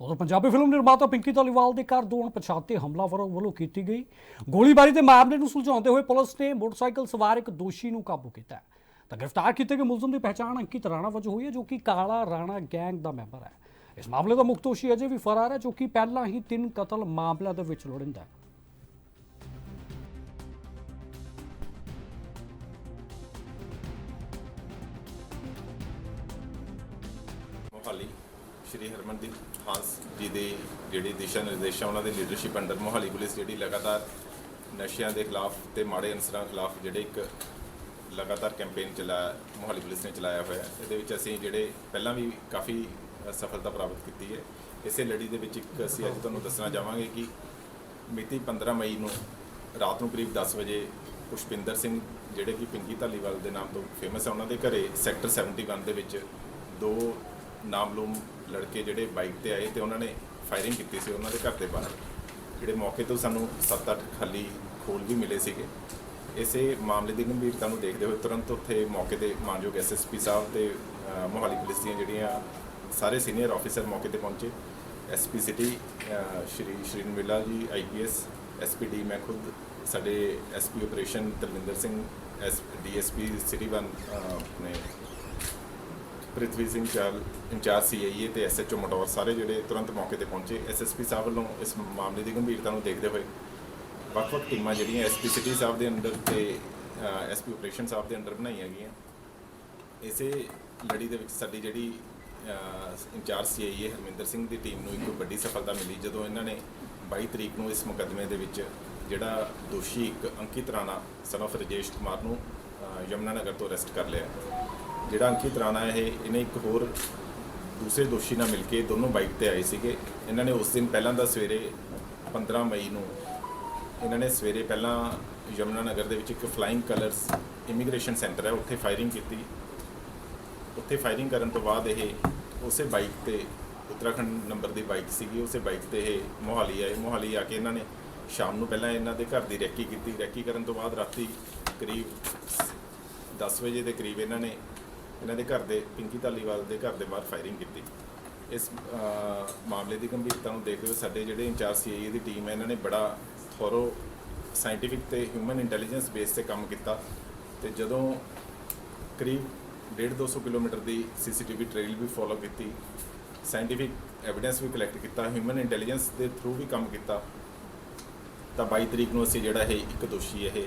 ਉਧਰ ਪੰਜਾਬੀ ਫਿਲਮ ਨਿਰਮਾਤਾ ਪਿੰਕੀ ਧਾਲੀਵਾਲ ਦੇ ਘਰ ਦੋ ਅਣਪਛਾਤੇ ਹਮਲਾਵਰਾਂ ਵੱਲੋਂ ਕੀਤੀ ਗਈ। ਗੋਲੀਬਾਰੀ ਦੇ ਮਾਮਲੇ ਨੂੰ ਸੁਲਝਾਉਂਦੇ ਹੋਏ ਪੁਲਿਸ ਨੇ ਮੋਟਰਸਾਈਕਲ ਸਵਾਰ ਇੱਕ ਦੋਸ਼ੀ ਨੂੰ ਕਾਬੂ ਕੀਤਾ ਤਾਂ ਗ੍ਰਿਫਤਾਰ ਕੀਤੇ ਗਏ ਮੁਲਜ਼ਮ ਦੀ ਪਛਾਣ ਅੰਕਿਤ ਰਾਣਾ ਵਜੋਂ ਹੋਈ ਹੈ, ਜੋ ਕਿ ਕਾਲਾ ਰਾਣਾ ਗੈਂਗ ਦਾ ਮੈਂਬਰ ਹੈ। ਇਸ ਮਾਮਲੇ ਦਾ ਮੁੱਖ ਦੋਸ਼ੀ ਅਜੇ ਵੀ ਫਰਾਰ ਹੈ, ਜੋ ਕਿ ਪਹਿਲਾਂ ਹੀ ਤਿੰਨ ਕਤਲ ਮਾਮਲਿਆਂ ਦੇ ਵਿੱਚ ਲੋੜਿੰਦਾ ਹੈ। ਮੋਹਾਲੀ। ਸ਼੍ਰੀ ਹਰਮਨਦੀਪ ਹਾਂਸ ਜੀ ਦੇ ਜਿਹੜੇ ਦਿਸ਼ਾ ਨਿਰਦੇਸ਼ ਆ ਉਹਨਾਂ ਦੇ ਲੀਡਰਸ਼ਿਪ ਅੰਡਰ ਮੋਹਾਲੀ ਪੁਲਿਸ ਜਿਹੜੀ ਲਗਾਤਾਰ ਨਸ਼ਿਆਂ ਦੇ ਖਿਲਾਫ ਤੇ ਮਾੜੇ ਅਨਸਰਾਂ ਖਿਲਾਫ ਜਿਹੜੇ ਇੱਕ ਲਗਾਤਾਰ ਕੈਂਪੇਨ ਚਲਾ, ਮੋਹਾਲੀ ਪੁਲਿਸ ਨੇ ਚਲਾਇਆ ਹੋਇਆ। ਇਹਦੇ ਵਿੱਚ ਅਸੀਂ ਜਿਹੜੇ ਪਹਿਲਾਂ ਵੀ ਕਾਫੀ ਸਫਲਤਾ ਪ੍ਰਾਪਤ ਕੀਤੀ ਹੈ। ਇਸੇ ਲੜੀ ਦੇ ਵਿੱਚ ਇੱਕ ਅਸੀਂ ਅੱਜ ਤੁਹਾਨੂੰ ਦੱਸਣਾ ਚਾਹਾਂਗੇ ਕਿ ਮਿਤੀ 15 ਮਈ ਨੂੰ ਰਾਤ ਨੂੰ ਕਰੀਬ 10 ਵਜੇ ਪੁਸ਼ਪਿੰਦਰ ਸਿੰਘ ਜਿਹੜੇ ਕਿ ਪਿੰਕੀ ਧਾਲੀਵਾਲ ਦੇ ਨਾਮ ਤੋਂ ਫੇਮਸ ਹੈ ਉਹਨਾਂ ਦੇ ਘਰੇ ਸੈਕਟਰ 71 ਦੇ ਵਿੱਚ ਦੋ ਨਾਮਲੂਮ ਲੜਕੇ ਜਿਹੜੇ ਬਾਈਕ ਤੇ ਆਏ ਤੇ ਉਹਨਾਂ ਨੇ ਫਾਇਰਿੰਗ ਕੀਤੀ ਸੀ ਉਹਨਾਂ ਦੇ ਘਰ ਦੇ ਬਾਹਰ। ਜਿਹੜੇ ਮੌਕੇ ਤੋਂ ਸਾਨੂੰ 7-8 ਖਾਲੀ ਖੋਲ ਵੀ ਮਿਲੇ ਸੀਗੇ। ਇਸੇ ਮਾਮਲੇ ਦੀ ਗੰਭੀਰਤਾ ਨੂੰ ਦੇਖਦੇ ਹੋਏ ਤੁਰੰਤ ਉੱਥੇ ਮੌਕੇ ਤੇ ਮਾਨਯੋਗ ਐਸਐਸਪੀ ਸਾਹਿਬ ਤੇ ਮੋਹਾਲੀ ਪੁਲਿਸ ਦੀਆਂ ਜਿਹੜੀਆਂ ਸਾਰੇ ਸੀਨੀਅਰ ਆਫੀਸਰ ਮੌਕੇ ਤੇ ਪਹੁੰਚੇ। ਐਸਪੀ ਸਿਟੀ ਅ, ਸ਼੍ਰੀ ਸ਼੍ਰੀਨ ਮਿੱਲਾ ਜੀ ਆਈਪੀਐਸ ਐਸਪੀਡੀ ਮੈਂ ਖੁਦ ਸਾਡੇ SP operation Tarvinder Singh S DSP city one ਆਪਣੇ ਪ੍ਰਿਥਵੀ ਸਿੰਘ ਚਾਲ ਇੰਚਾਰਜ ਸੀਆਈਏ ਤੇ ਐਸਐਚਓ ਮਟੌਰ ਸਾਰੇ ਜਿਹੜੇ ਤੁਰੰਤ ਮੌਕੇ ਤੇ ਪਹੁੰਚੇ। ਐਸਐਸਪੀ ਸਾਹਿਬ ਵੱਲੋਂ ਇਸ ਮਾਮਲੇ ਦੀ ਗੰਭੀਰਤਾ ਨੂੰ ਦੇਖਦੇ ਹੋਏ ਵੱਖ-ਵੱਖ ਟੀਮਾਂ ਜਿਹੜੀਆਂ ਐਸਪੀ ਸਿਟੀ ਸਾਹਿਬ ਦੇ ਅੰਡਰ ਤੇ ਐਸਪੀ ਆਪਰੇਸ਼ਨ ਸਾਹਿਬ ਦੇ ਅੰਡਰ ਬਣਾਈਆਂ ਗਈਆਂ। ਇਸੇ ਲੜੀ ਦੇ ਵਿੱਚ ਸਾਡੀ ਜਿਹੜੀ ਇੰਚਾਰਜ ਸੀਆਈਏ ਹਰਮਿੰਦਰ ਸਿੰਘ ਦੀ ਟੀਮ ਨੂੰ ਇੱਕ ਵੱਡੀ ਸਫਲਤਾ ਮਿਲੀ, ਜਦੋਂ ਇਹਨਾਂ ਨੇ 22 ਤਰੀਕ ਨੂੰ ਇਸ ਮੁਕੱਦਮੇ ਦੇ ਵਿੱਚ ਜਿਹੜਾ ਦੋਸ਼ੀ ਇੱਕ ਅੰਕਿਤ ਰਾਣਾ ਸਨ of ਰਜੇਸ਼ ਕੁਮਾਰ ਨੂੰ ਯਮੁਨਾ ਨਗਰ ਤੋਂ ਅਰੈਸਟ ਕਰ ਲਿਆ। ਜਿਹੜਾ ਅੰਕਿਤ ਰਾਣਾ ਇਹ ਇਹਨੇ ਇੱਕ ਹੋਰ ਦੂਸਰੇ ਦੋਸ਼ੀ ਨਾਲ ਮਿਲ ਕੇ ਦੋਨੋਂ ਬਾਈਕ ਤੇ ਆਏ ਸੀਗੇ। ਇਹਨਾਂ ਨੇ ਉਸ ਦਿਨ ਪਹਿਲਾਂ ਦਾ ਸਵੇਰੇ 15 ਮਈ ਨੂੰ ਇਹਨਾਂ ਨੇ ਸਵੇਰੇ ਪਹਿਲਾਂ ਯਮੁਨਾ ਨਗਰ ਦੇ ਵਿੱਚ ਇੱਕ ਫਲਾਈਂਗ ਕਲਰਸ ਇਮੀਗ੍ਰੇਸ਼ਨ ਸੈਂਟਰ ਹੈ, ਉੱਥੇ ਫਾਇਰਿੰਗ ਕੀਤੀ। ਉੱਥੇ ਫਾਇਰਿੰਗ ਕਰਨ ਤੋਂ ਬਾਅਦ ਇਹ ਉਸੇ ਬਾਈਕ ਤੇ ਉੱਤਰਾਖੰਡ ਨੰਬਰ ਦੀ ਬਾਈਕ ਸੀਗੀ, ਉਸੇ ਬਾਈਕ ਤੇ ਇਹ ਮੋਹਾਲੀ ਆਏ। ਮੋਹਾਲੀ ਆ ਕੇ ਇਹਨਾਂ ਨੇ ਸ਼ਾਮ ਨੂੰ ਪਹਿਲਾਂ ਇਹਨਾਂ ਦੇ ਘਰ ਦੀ ਰੈਕੀ ਕੀਤੀ। ਰੈਕੀ ਕਰਨ ਤੋਂ ਬਾਅਦ ਰਾਤੀ ਕਰੀਬ 10 ਵਜੇ ਦੇ ਕਰੀਬ ਇਹਨਾਂ ਨੇ ਇਹਨਾਂ ਦੇ ਘਰ ਦੇ, ਪਿੰਕੀ ਧਾਲੀਵਾਲ ਦੇ ਘਰ ਦੇ ਬਾਹਰ ਫਾਇਰਿੰਗ ਕੀਤੀ। ਇਸ ਮਾਮਲੇ ਦੀ ਗੰਭੀਰਤਾ ਨੂੰ ਦੇਖਦੇ ਹੋਏ ਸਾਡੇ ਜਿਹੜੇ ਇੰਚਾਰਜ ਸੀਆਈਏ ਦੀ ਟੀਮ ਹੈ, ਇਹਨਾਂ ਨੇ ਬੜਾ ਥੋਰੋ ਸਾਇੰਟੀਫਿਕ ਤੇ ਹਿਊਮਨ ਇੰਟੈਲੀਜੈਂਸ ਬੇਸ ਤੇ ਕੰਮ ਕੀਤਾ ਤੇ ਜਦੋਂ ਕਰੀਬ 1.5 200 ਕਿਲੋਮੀਟਰ ਦੀ ਸੀਸੀਟੀਵੀ ਟ੍ਰੇਲ ਵੀ ਫੋਲੋ ਕੀਤੀ ਸਾਇੰਟੀਫਿਕ ਐਵੀਡੈਂਸ ਵੀ ਕਲੈਕਟ ਕੀਤਾ ਹਿਊਮਨ ਇੰਟੈਲੀਜੈਂਸ ਦੇ ਥਰੂ ਵੀ ਕੰਮ ਕੀਤਾ। ਤਾਂ 22 ਤਰੀਕ ਨੂੰ ਅਸੀਂ ਜਿਹੜਾ ਇਹ ਇੱਕ ਦੋਸ਼ੀ ਇਹ